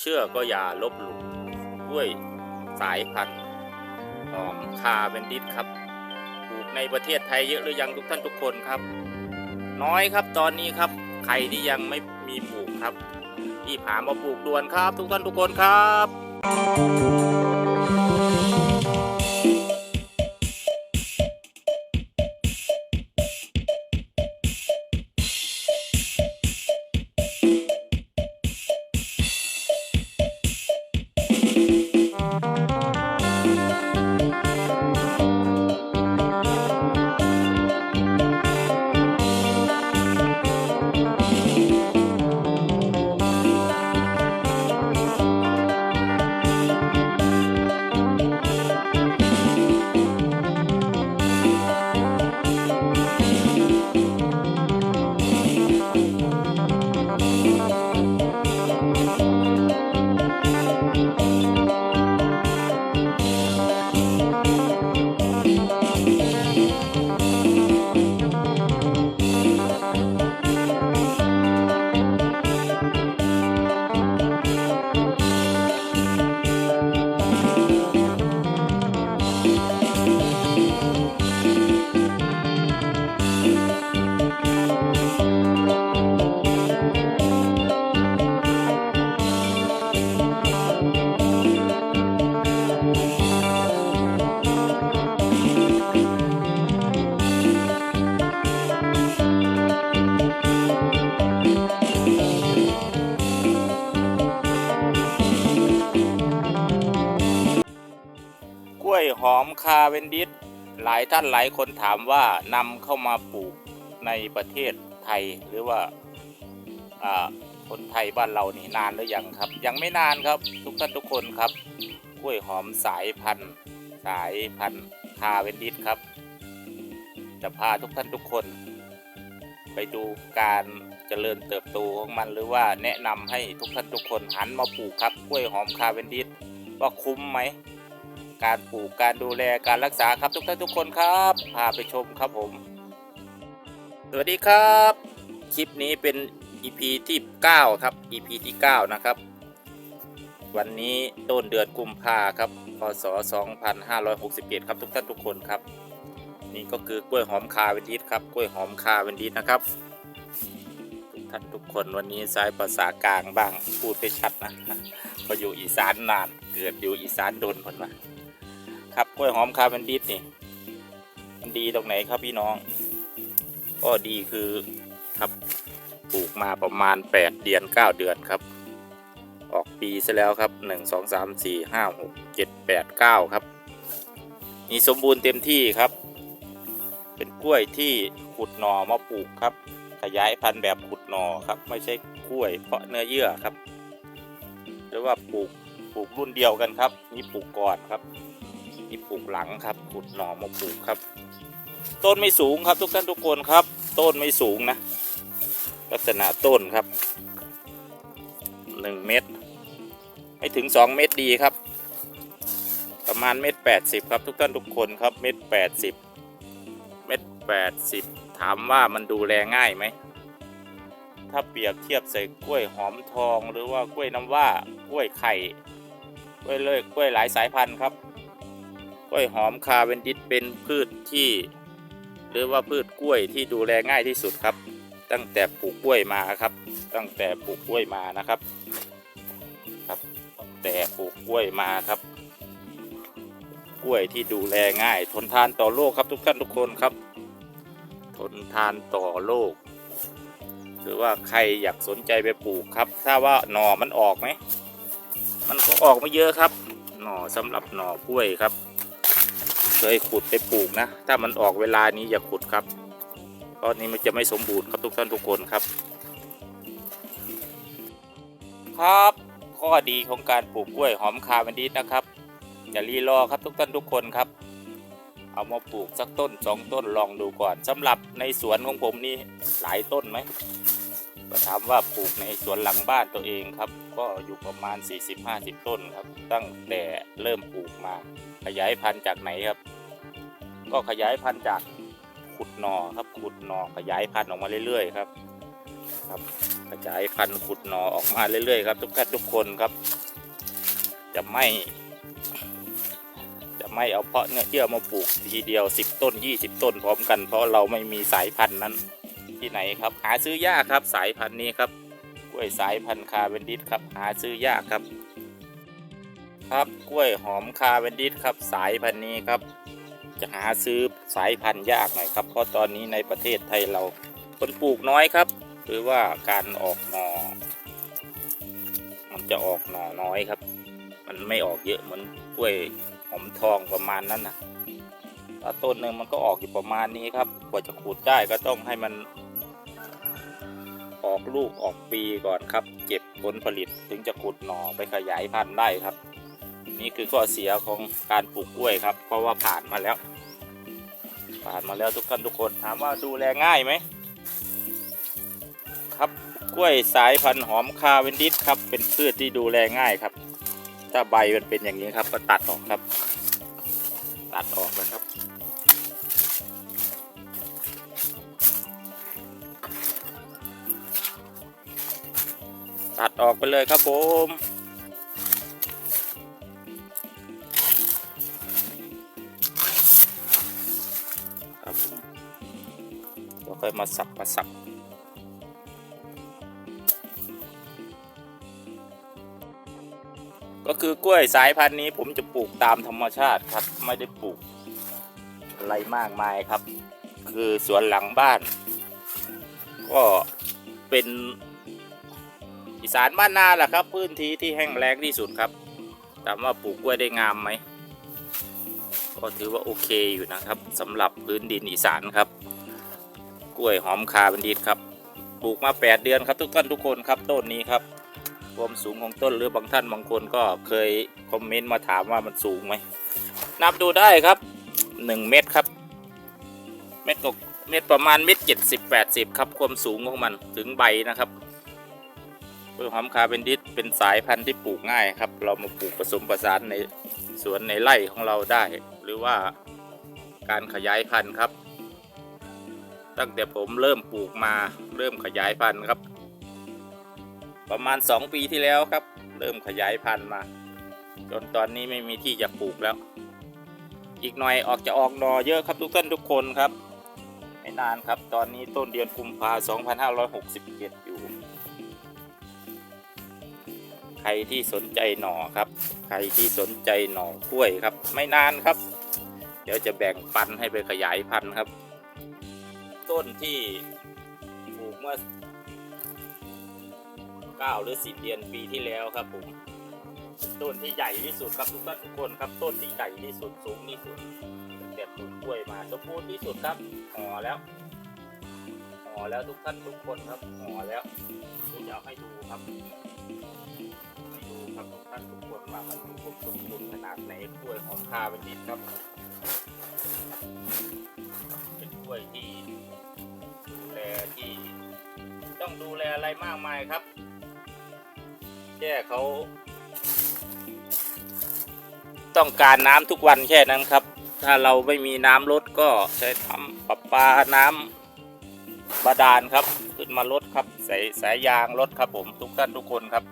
เชื่อก็อย่าลบหลู่ด้วยสายพันธุ์หอมคาเบนดิสครับปลูกในประเทศไทยเยอะหรือยังทุกท่านทุกคนครับ น้อยครับตอนนี้ครับใครที่ยังไม่มีปลูกครับ ที่ผามาปลูกด่วนครับ ทุกท่านทุกคนครับ หอมคาเวนดิสหลายท่านหลายคนถามว่านำเข้ามาปลูกในประเทศไทยหรือว่าคนไทยบ้านเรานี่นานหรือยังครับ ยังไม่นานครับทุกท่านทุกคนครับกล้วยหอมสายพันธุ์สายพันธุ์คาเวนดิสครับ จะพาทุกท่านทุกคน ไปดูการเจริญเติบโตของมันหรือว่าแนะนำให้ทุกท่านทุกคนหันมาปลูกครับกล้วยหอมคาเวนดิสว่าคุ้มไหม การปลูกการดูแลการรักษาครับทุกท่านทุกคนครับพาไปชมครับผม สวัสดีครับ คลิปนี้เป็น EP ที่ 9 ครับ EP ที่ 9 นะครับ วันนี้ต้นเดือนกุมภาครับพศ 2567 ครับทุกท่านทุกคนครับ นี่ก็คือกล้วยหอมคาเวนดิสครับกล้วยหอมคาเวนดิสนะครับทุกท่านทุกคนวันนี้ใช้ภาษากลางบ้างพูดไม่ชัดนะก็อยู่อีสานนานเกิดอยู่อีสานโดนผลมา ครับกล้วยหอมคาเวนดิสนี่มันดีตรงไหนครับพี่น้อง ก็ดีคือครับปลูกมาประมาณ 8 เดือน 9 เดือนครับ ออกปีซะแล้วครับ 1 2 3 4 5 6 7 8 9 ครับนี่สมบูรณ์เต็มที่ครับ เป็นกล้วยที่ขุดหน่อมาปลูกครับ ขยายพันธุ์แบบขุดหน่อครับ ไม่ใช่กล้วยเพาะเนื้อเยื่อครับ หรือว่าปลูกปลูกรุ่นเดียวกันครับ นี่ปลูกก่อนครับ นี่ปลูกหลังครับขุดหน่อมาปลูกครับ ต้นไม่สูงครับทุกท่านทุกคนครับ ต้นไม่สูงนะ ลักษณะต้นครับหนึ่งเมตร ไม่ถึงสองเมตรดีครับ ประมาณเมตรแปดสิบครับทุกท่านทุกคนครับเมตรแปดสิบเมตรแปดสิบถามว่ามันดูแลง่ายไหมถ้าเปรียบเทียบใส่กล้วยหอมทองหรือว่ากล้วยน้ำว่ากล้วยไข่กล้วยเลิกกล้วยหลายสายพันธุ์ครับ กล้วยหอมคาเวนดิสเป็นพืชที่ หรือว่าพืชกล้วยที่ดูแลง่ายที่สุดครับ ตั้งแต่ปลูกกล้วยมาครับ ตั้งแต่ปลูกกล้วยมานะครับครับตั้งแต่ปลูกกล้วยมาครับ กล้วยที่ดูแลง่าย ทนทานต่อโรคครับทุกท่านทุกคนครับ ทนทานต่อโรคหรือว่าใครอยากสนใจไปปลูกครับ ถ้าว่าหน่อมันออกไหม มันก็ออกไมาเยอะครับ หน่อสำหรับหน่อกล้วยครับ เคยขุดไปปลูกนะ ถ้ามันออกเวลานี้อย่าขุดครับเพราะนี้มันจะไม่สมบูรณ์ครับทุกท่านทุกคนครับ ครับ ข้อดีของการปลูกกล้วยหอมคาเวนดิสนะครับ อย่ารีรอครับทุกท่านทุกคนครับ เอามาปลูกสักต้นสองต้นลองดูก่อนสำหรับในสวนของผมนี่หลายต้นไหมก็ถามว่าปลูกในสวนหลังบ้านตัวเองครับ ก็อยู่ประมาณ 40-50 ต้นครับ ตั้งแต่เริ่มปลูกมาขยายพันธุ์จากไหนครับ ก็ขยายพันธุ์จากขุดหนอครับขุดหนอขยายพันธุ์ออกมาเรื่อยๆครับขครับกระจายพันธุ์ขุดหนอออกมาเรื่อยๆครับ ทุกท่านทุกคนครับ จะไม่ จะไม่เอาเพาะเนื้อเยื่อมาปลูกทีเดียว 10 ต้น 20 ต้นพร้อมกัน เพราะเราไม่มีสายพันธุ์นั้นที่ไหนครับ หาซื้อยากครับ สายพันธุ์นี้ครับกล้วยสายพันธุ์คาเวนดิสครับ หาซื้อยากครับ ครับกล้วยหอมคาเวนดิสครับ สายพันธุ์นี้ครับ จะหาซื้อสายพันธุ์ยากหน่อยครับ เพราะตอนนี้ในประเทศไทยเราคนปลูกน้อยครับ หรือว่าการออกหนอมันจะออกหน่อน้อยครับ มันไม่ออกเยอะเหมือนกล้วยหอมทองประมาณนั้นนะต้นหนึ่งมันก็ออกอยู่ประมาณนี้ครับ กว่าจะขูดได้ก็ต้องให้มัน ออกลูกออกปีก่อนครับ เก็บผลผลิตถึงจะขุดหน่อไปขยายพันธุ์ได้ครับ นี่คือข้อเสียของการปลูกกล้วยครับ เพราะว่าผ่านมาแล้ว ผ่านมาแล้วทุกท่านทุกคนถามว่าดูแลง่ายไหมครับกล้วยสายพันธุ์หอมคาเวนดิสครับ เป็นพืชที่ดูแลง่ายครับ ถ้าใบมันเป็นอย่างนี้ครับ ก็ตัดออกครับ ตัดออกนะครับตัดออกไปเลยครับผม ค่อยมาสับมาสับก็คือกล้วยสายพันธุ์นี้ผมจะปลูกตามธรรมชาติครับ ไม่ได้ปลูกอะไรมากมายครับ คือสวนหลังบ้าน ก็เป็นอีสานบ้านนาแหละครับ พื้นที่ที่แห้งแล้งที่สุดครับถามว่าปลูกกล้วยได้งามไหมก็ถือว่าโอเคอยู่นะครับสำหรับพื้นดินอีสานครับ ล้วยหอมคาบันดิตครับปลูกมา 8 เดือนครับทุกท่านทุกคนครับต้นนี้ครับความสูงของต้นหรือบางท่านบางคนก็เคยคอมเมนต์มาถามว่ามันสูงไหมนับดูได้ครับ 1 เมตรครับ เมตรกว่าเมตรประมาณเมตรเจ็ดสิบแปดสิบครับความสูงของมันถึงใบนะครับกล้วยหอมคาเบนดิสเป็นสายพันธุ์ที่ปลูกง่ายครับ เรามาปลูกผสมผสานในสวนในไร่ของเราได้ หรือว่าการขยายพันธุ์ครับ ตั้งแต่ผมเริ่มปลูกมาเริ่มขยายพันธุ์ครับ ประมาณ 2 ปีที่แล้วครับ เริ่มขยายพันธุ์มา จนตอนนี้ไม่มีที่จะปลูกแล้ว อีกหน่อยออกจะออกหนอเยอะครับทุกท่านทุกคนครับ ไม่นานครับ ตอนนี้ต้นเดือนกุมภา2567 อยู่ ใครที่สนใจหน่อครับ ใครที่สนใจหน่อกล้วยครับ ไม่นานครับ เดี๋ยวจะแบ่งปันให้ไปขยายพันธุ์ครับ ต้นที่ปลูกเมื่อ 9 หรือ 10 เดือนปีที่แล้วครับผมต้นที่ใหญ่ที่สุดครับทุกท่านทุกคนครับต้นที่ใหญ่ที่สุดสูงที่สุดแต่ปลูกกล้วยมาสมบูรณ์ที่สุดครับห่อแล้วห่อแล้วทุกท่านทุกคนครับห่อแล้วเดี๋ยวจะเอาให้ดูครับให้ดูครับทุกท่านทุกคนว่ามันมีความสมบูรณ์ขนาดไหนกล้วยหอมคาเป็นดินครับ เป็นกล้วยที่ ที่ ต้องดูแลอะไรมากมายครับ แค่เขา ต้องการน้ำทุกวันแค่นั้นครับ ถ้าเราไม่มีน้ำลดก็ใช้ทำประปาน้ำบาดาลครับ ขึ้นมาลดครับสายสายยางลดครับผมทุกท่านทุกคนครับ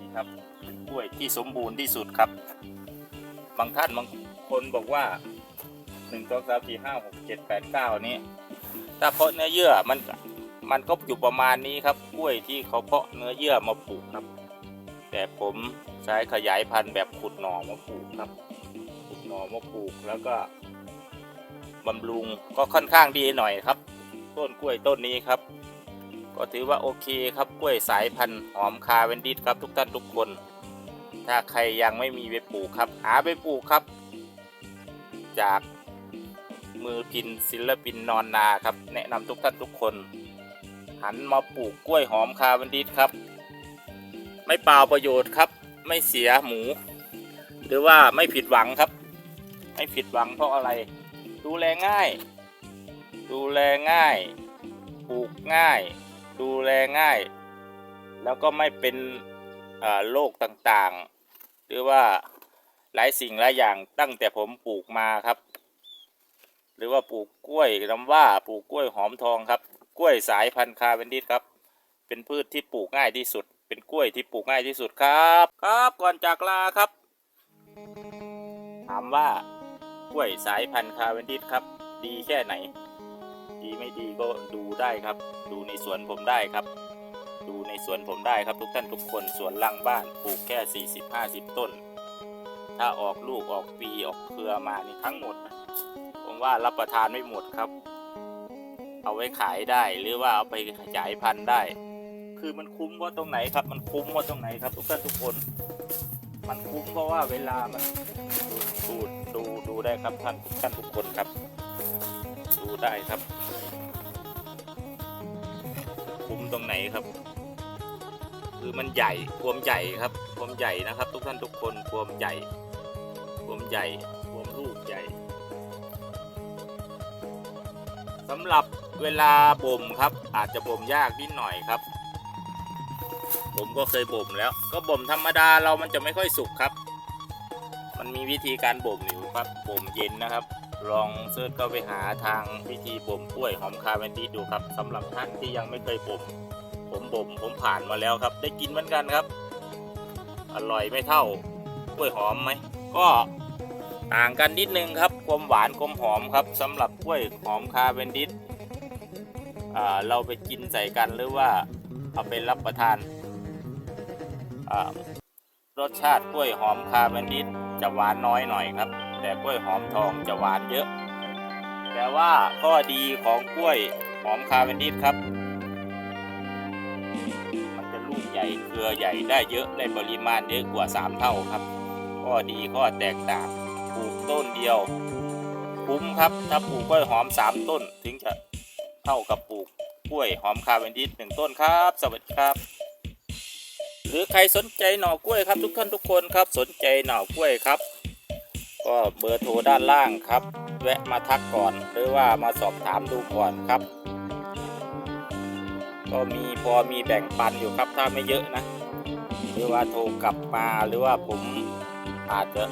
นี่ครับเป็นกล้วยที่สมบูรณ์ที่สุดครับ บางท่านบางคนบอกว่าหนึ่งสองสามสี่ห้าหกเจ็ดแปดเก้านี้ ถ้าเพาะเนื้อเยื่อมันมันก็อยู่ประมาณนี้ครับกล้วยที่เขาเพาะเนื้อเยื่อมาปลูกครับ แต่ผมใช้ขยายพันธุ์แบบขุดหน่อมาปลูกครับขุดหน่อมาปลูกแล้วก็บำรุงก็ค่อนข้างดีหน่อยครับ ต้นกล้วยต้นนี้ครับ ก็ถือว่าโอเคครับกล้วยสายพันธุ์หอมคาเวนดิสครับทุกท่านทุกคน ถ้าใครยังไม่มีไปปลูกครับ หาไปปลูกครับ จาก มือพินศิลปินนอนนาครับ แนะนำทุกท่านทุกคน หันมาปลูกกล้วยหอมคาเวนดิสครับ ไม่เปล่าประโยชน์ครับ ไม่เสียหมู หรือว่าไม่ผิดหวังครับ ไม่ผิดหวังเพราะอะไร ดูแลง่าย ดูแลง่าย ปลูกง่าย ดูแลง่าย แล้วก็ไม่เป็นโรคต่างๆ หรือว่าหลายสิ่งหลายอย่างตั้งแต่ผมปลูกมาครับ หรือว่าปลูกกล้วยน้ำว่าปลูกกล้วยหอมทองครับ กล้วยสายพันธุ์คาเวนดิสครับ เป็นพืชที่ปลูกง่ายที่สุด เป็นกล้วยที่ปลูกง่ายที่สุดครับ ครับก่อนจากลาครับ ถามว่ากล้วยสายพันธุ์คาเวนดิสครับ ดีแค่ไหน ดีไม่ดีก็ดูได้ครับ ดูในสวนผมได้ครับ ดูในสวนผมได้ครับทุกท่านทุกคนสวนหลังบ้านปลูกแค่ 40-50 ต้น ถ้าออกลูกออกปีออกเครือมานี่ทั้งหมด ว่ารับประทานไม่หมดครับ เอาไว้ขายได้หรือว่าเอาไปขยายพันธุ์ได้ คือมันคุ้มเพราตรงไหนครับ มันคุ้มเพราตรงไหนครับ ทุกท่านทุกคน มันคุ้มเพราะว่าเวลามันดูดูดูได้ครับท่านทุกท่านทุกคนครับ ดูได้ครับ คุ้มตรงไหนครับ คือมันใหญ่ความใหญ่ครับความใหญ่นะครับ ทุกท่านทุกคนความใหญ่ความใหญ่ สำหรับเวลาบ่มครับ อาจจะบ่มยากนิดหน่อยครับ ผมก็เคยบ่มแล้ว ก็บ่มธรรมดาเรามันจะไม่ค่อยสุกครับ มันมีวิธีการบ่มอยู่ครับบ่มเย็นนะครับ ลองเสิร์ชก็ไปหาทางวิธีบ่มกล้วยหอมคาเวนดิสดูครับสำหรับท่านที่ยังไม่เคยบ่มผมบ่มผมผ่านมาแล้วครับ ได้กินเหมือนกันครับ อร่อยไม่เท่ากล้วยหอมไหมก็ ต่างกันนิดนึงครับความหวานความหอมครับสำหรับกล้วยหอมคาเวนดิสเราไปกินใส่กันหรือว่าเอาไปรับประทานรสชาติกล้วยหอมคาเวนดิสจะหวานน้อยหน่อยครับ แต่กล้วยหอมทองจะหวานเยอะ แต่ว่าข้อดีของกล้วยหอมคาเวนดิสครับ มันจะลูกใหญ่เครือใหญ่ได้เยอะได้ปริมาณเยอะกว่า 3 เท่าครับ ข้อดีข้อแตกต่าง ต้นเดียว คุ้มครับ ถ้าปลูกกล้วยหอม 3 ต้น ถึงจะเท่ากับปลูกกล้วยหอมคาเวนดิสหนึ่งต้นครับ สวัสดีครับ หรือใครสนใจหน่อกล้วยครับทุกท่านทุกคนครับ สนใจหน่อกล้วยครับ ก็เบอร์โทรด้านล่างครับ แวะมาทักก่อนหรือว่ามาสอบถามดูก่อนครับ ก็มีพอมีแบ่งปันอยู่ครับถ้าไม่เยอะนะ หรือว่าโทรกลับมาหรือว่าผมอาจจะ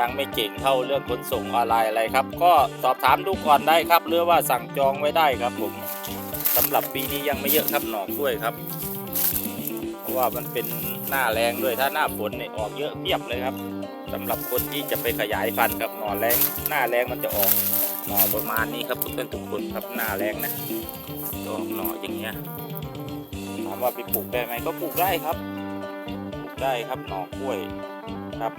ยังไม่เก่งเท่าเรื่องขนส่งออนไลน์อะไรครับ ก็สอบถามดูก่อนได้ครับ หรือว่าสั่งจองไว้ได้ครับผมสำหรับปีนี้ยังไม่เยอะครับหน่อกล้วยครับ เพราะว่ามันเป็นหน้าแรงด้วยถ้าหน้าฝนเนี่ยออกเยอะเพียบเลยครับสำหรับคนที่จะไปขยายพันธุ์ครับหน่อแรงหน้าแรงมันจะออกหน่อประมาณนี้ครับทุกท่านทุกคนครับหน้าแรงนะก็หน่ออย่างเงี้ยถามว่าไปปลูกได้ไหมก็ปลูกได้ครับ ปลูกได้ครับหน่อกล้วยครับ